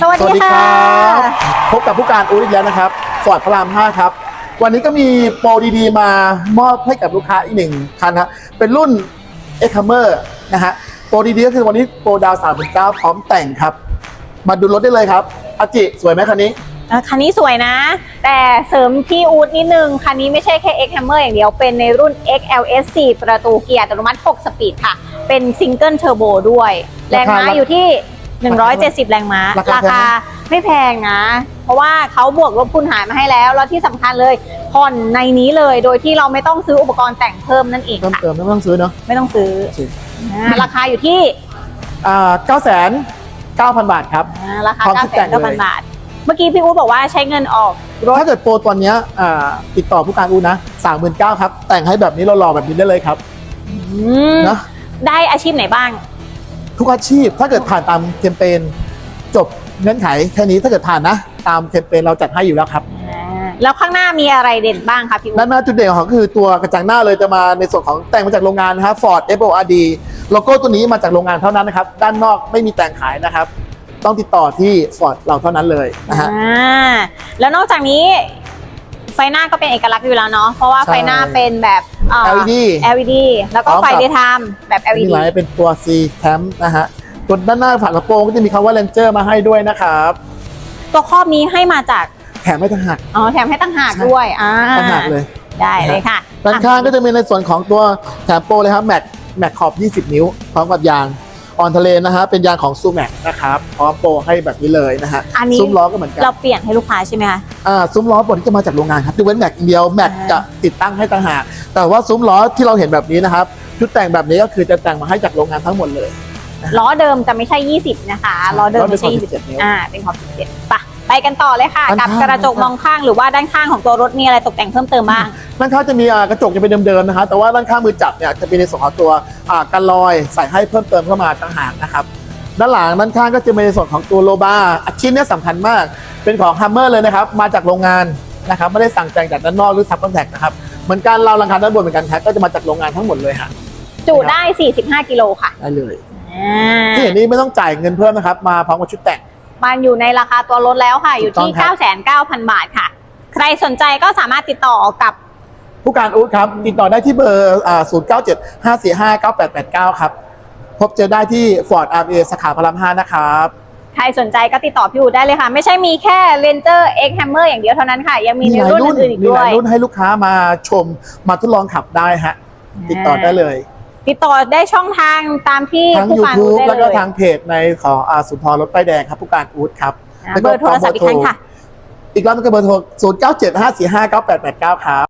สวัสสวัสดีดีคค่ะรับพบกับผู้การอู๊ดอีกแล้วนะครับฟอร์ดพระราม 5 ครับ วันนี้ก็มีโปรดีๆ มามอบให้กับลูกค้าอีกหนึ่งคันฮะเป็นรุ่น x h a m m e r นะฮะโปรดีๆก็คือวันนี้โปรดาว3 9 พร้อมแต่งครับ มาดูรถได้เลยครับอาจิสวยไหมคันนี้เอ่อคันนี้สวยนะ แต่เสริมพี่อูดนิดนึง คันนี้ไม่ใช่แค่ X Hammer อย่างเดียว เป็นในรุ่น XLS 4 ประตูเกียร์อัตโนมัติ 6 สปีดค่ะ เป็นซิงเกิลเทอร์โบด้วย แรงม้าราคาอยู่ที่ 170 แรงม้า ราคา ราคาไม่แพงนะ เพราะว่าเขาบวกลบคูณหารมาให้แล้ว แล้วที่สำคัญเลยผ่อนในนี้เลยโดยที่เราไม่ต้องซื้ออุปกรณ์แต่งเพิ่มนั่นเองเพิ่มค่ะเติมไม่ต้องซื้อเนาะไม่ต้องซื้ออ่าราคาอยู่ที่อ่า9 9 0 0 0บาทครับอ่าราคาพร้อมทุกแต่งเลย9,900บาท เมื่อกี้พี่อูดบอกว่าใช้เงินออกรถถ้าเกิดโปรตอนเนี้ยอ่าติดต่อผู้การอู๊ดนะ39,000ครับ แต่งให้แบบนี้เราหล่อๆแบบนี้ได้เลยครับอืมนะได้อาชีพไหนบ้าง ทุกอาชีพถ้าเกิดผ่านตามแคมเปญจบเงื่อนไขแค่นี้ถ้าเกิดผ่านนะ ตามแคมเปญเราจัดให้อยู่แล้วครับแล้วข้างหน้ามีอะไรเด่นบ้างคะพี่อุ๊ด้านหน้าจุดเด่นของเขาคือตัวกระจังหน้าเลยจะมาในส่วนของแต่งมาจากโรงงานนะครับ Ford FORD โลโก้ตัวนี้มาจากโรงงานเท่านั้นนะครับ ด้านนอกไม่มีแต่งขายนะครับ ต้องติดต่อที่ Ford เราเท่านั้นเลยนะฮะ อ่าแล้วนอกจากนี้ไฟหน้าก็เป็นเอกลักษณ์อยู่แล้วเนาะเพราะว่าใช่ ไฟหน้าเป็นแบบอ่า LED LED แล้วก็พร้อมไฟกับเดย์ไทม์แบบนี่ LED ไลท์เป็นตัว C Cam นะฮะตัวด้านหน้าฝากระโปรงก็จะมีคำว่า Ranger มาให้ด้วยนะครับ ตัวครอบนี้ให้มาจากแถมไม่ต่างหากอ๋อแถมให้ตั้งหากใช่ด้วยอ่าต่างหากเลยได้เลยค่ะด้านข้างก็จะมีในส่วนของตัวแถมโปรเลยครับแม็กแม็กขอบ 20 นิ้วพร้อมกับยาง ออนทะเลนะฮะเป็นยางของซูแม็กนะครับพร้อมโปรให้แบบนี้เลยนะฮะอันนี้ ซุ้มล้อก็เหมือนกันเราเปลี่ยนให้ลูกค้าใช่ไหมคะ อ่าซุ้มล้อบนที่จะมาจากโรงงานครับยกเว้นแม็กอย่างเดียวแม็กอ่า จะติดตั้งให้ต่างหากแต่ว่าซุ้มล้อที่เราเห็นแบบนี้นะครับชุดแต่งแบบนี้ก็คือจะแต่งมาให้จากโรงงานทั้งหมดเลย ล้อเดิมจะไม่ใช่ 20 นะคะ ล้อเดิมไม่ใช่ ล้อเดิมขอบ17นิ้ว 20 อ่า เป็นขอบ17ปะ ไปกันต่อเลยค่ะด้านกับข้างกระจกมองข้างหรือว่าด้านข้างของตัวรถมีอะไรตกแต่งเพิ่มเติมบ้างด้านข้างจะมีอ่ากระจกจะเป็นเดิมๆนะฮะแต่ว่าด้านข้างมือจับเนี่ยจะเป็นในส่วนของตัวอ่ากันลอยใส่ให้เพิ่มเติมเข้ามาต่างหากนะครับด้านหลังด้านข้างก็จะเป็นในส่วนของตัวโลบาอันชิ้นเนี้สำคัญมาก เป็นของฮัมเมอร์เลยนะครับ มาจากโรงงานนะครับไม่ได้สั่งแต่งจากด้านนอกหรือซับคอนแทคนะครับเหมือนกันเราลังคาด้านบนเหมือนกันครับก็จะมาจากโรงงานทั้งหมดเลยฮะจุได้ 45 กิโลค่ะได้เลยอ่าที่เห็นนี้ไม่ต้องจ่ายเงินเพิ่มนะครับ มาพร้อมกับชุดแต่ง มันอยู่ในราคาตัวรถแล้วค่ะ อยู่ที่ถูกต้องครับ99,000 บาทค่ะ ใครสนใจก็สามารถติดต่อกับ ผู้การอู๊ดครับ ติดต่อได้ที่เบอร์อ่า0 9 7 5 4 5 9 8 8 9 ครับ พบเจอได้ที่ Ford RA สาขาพระราม5นะครับใครสนใจก็ติดต่อพี่อูดได้เลยค่ะ ไม่ใช่มีแค่ Ranger X Hammer อย่างเดียวเท่านั้นค่ะ ยังมีในหลายรุ่นอื่นๆอีกมีด้หวลายยรุ่นให้ลูกค้ามาชมมาทดลองขับได้ฮะติดต่อได้เลย ติดต่อได้ช่องทางตามที่ทั้ง ผู้การอูด YouTube ได้แล้วเลก็ย ทางเพจในของอาสุนทรรถป้ายแดงครับผู้การอู๊ดครับอ่าแล้วเบก็อร์โทรศัพท์อีกครั้งค่ะ อีกรอบนึงก็เบอร์โทร 0 9 7 5 4 5 9 8 8 9 ครับ